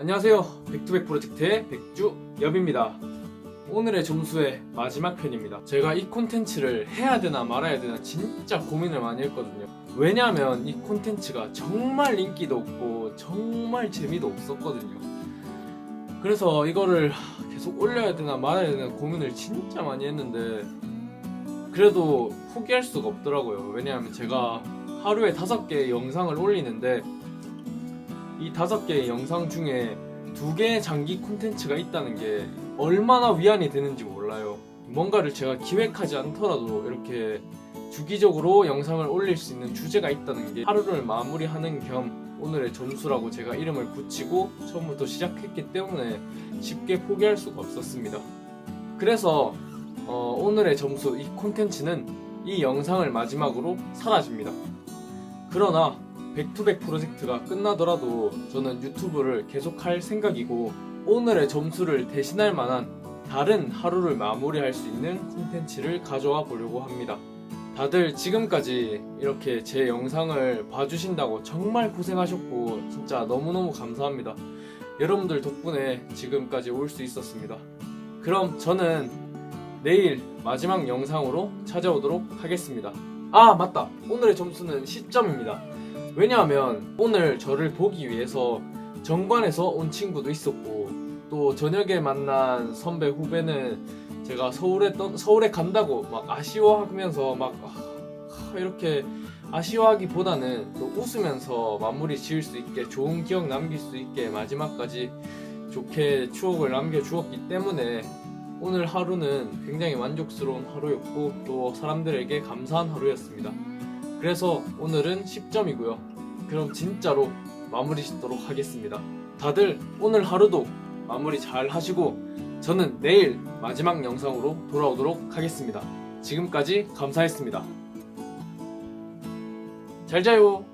안녕하세요. 백투백 프로젝트의 백주 엽입니다. 오늘의 점수의 마지막 편입니다. 제가 이 콘텐츠를 해야 되나 말아야 되나 진짜 고민을 많이 했거든요. 왜냐하면 이 콘텐츠가 정말 인기도 없고 정말 재미도 없었거든요. 그래서 이거를 계속 올려야 되나 말아야 되나 고민을 진짜 많이 했는데 그래도 포기할 수가 없더라고요. 왜냐하면 제가 하루에 다섯 개의 영상을 올리는데 이 다섯 개의 영상 중에 두 개의 장기 콘텐츠가 있다는 게 얼마나 위안이 되는지 몰라요. 뭔가를 제가 기획하지 않더라도 이렇게 주기적으로 영상을 올릴 수 있는 주제가 있다는 게 하루를 마무리하는 겸 오늘의 점수라고 제가 이름을 붙이고 처음부터 시작했기 때문에 쉽게 포기할 수가 없었습니다. 그래서 어, 오늘의 점수 이 콘텐츠는 이 영상을 마지막으로 사라집니다. 그러나 백투백 프로젝트가 끝나더라도 저는 유튜브를 계속할 생각이고 오늘의 점수를 대신할 만한 다른 하루를 마무리할 수 있는 콘텐츠를 가져와 보려고 합니다. 다들 지금까지 이렇게 제 영상을 봐주신다고 정말 고생하셨고 진짜 너무너무 감사합니다. 여러분들 덕분에 지금까지 올 수 있었습니다. 그럼 저는 내일 마지막 영상으로 찾아오도록 하겠습니다. 아, 맞다. 오늘의 점수는 10점입니다. 왜냐하면 오늘 저를 보기 위해서 정관에서 온 친구도 있었고 또 저녁에 만난 선배 후배는 제가 서울에 떠, 서울에 간다고 막 아쉬워하면서 막 아, 이렇게 아쉬워하기보다는 또 웃으면서 마무리 지을 수 있게 좋은 기억 남길 수 있게 마지막까지 좋게 추억을 남겨 주었기 때문에 오늘 하루는 굉장히 만족스러운 하루였고 또 사람들에게 감사한 하루였습니다. 그래서 오늘은 10점이고요. 그럼 진짜로 마무리 짓도록 하겠습니다. 다들 오늘 하루도 마무리 잘 하시고 저는 내일 마지막 영상으로 돌아오도록 하겠습니다. 지금까지 감사했습니다. 잘 자요.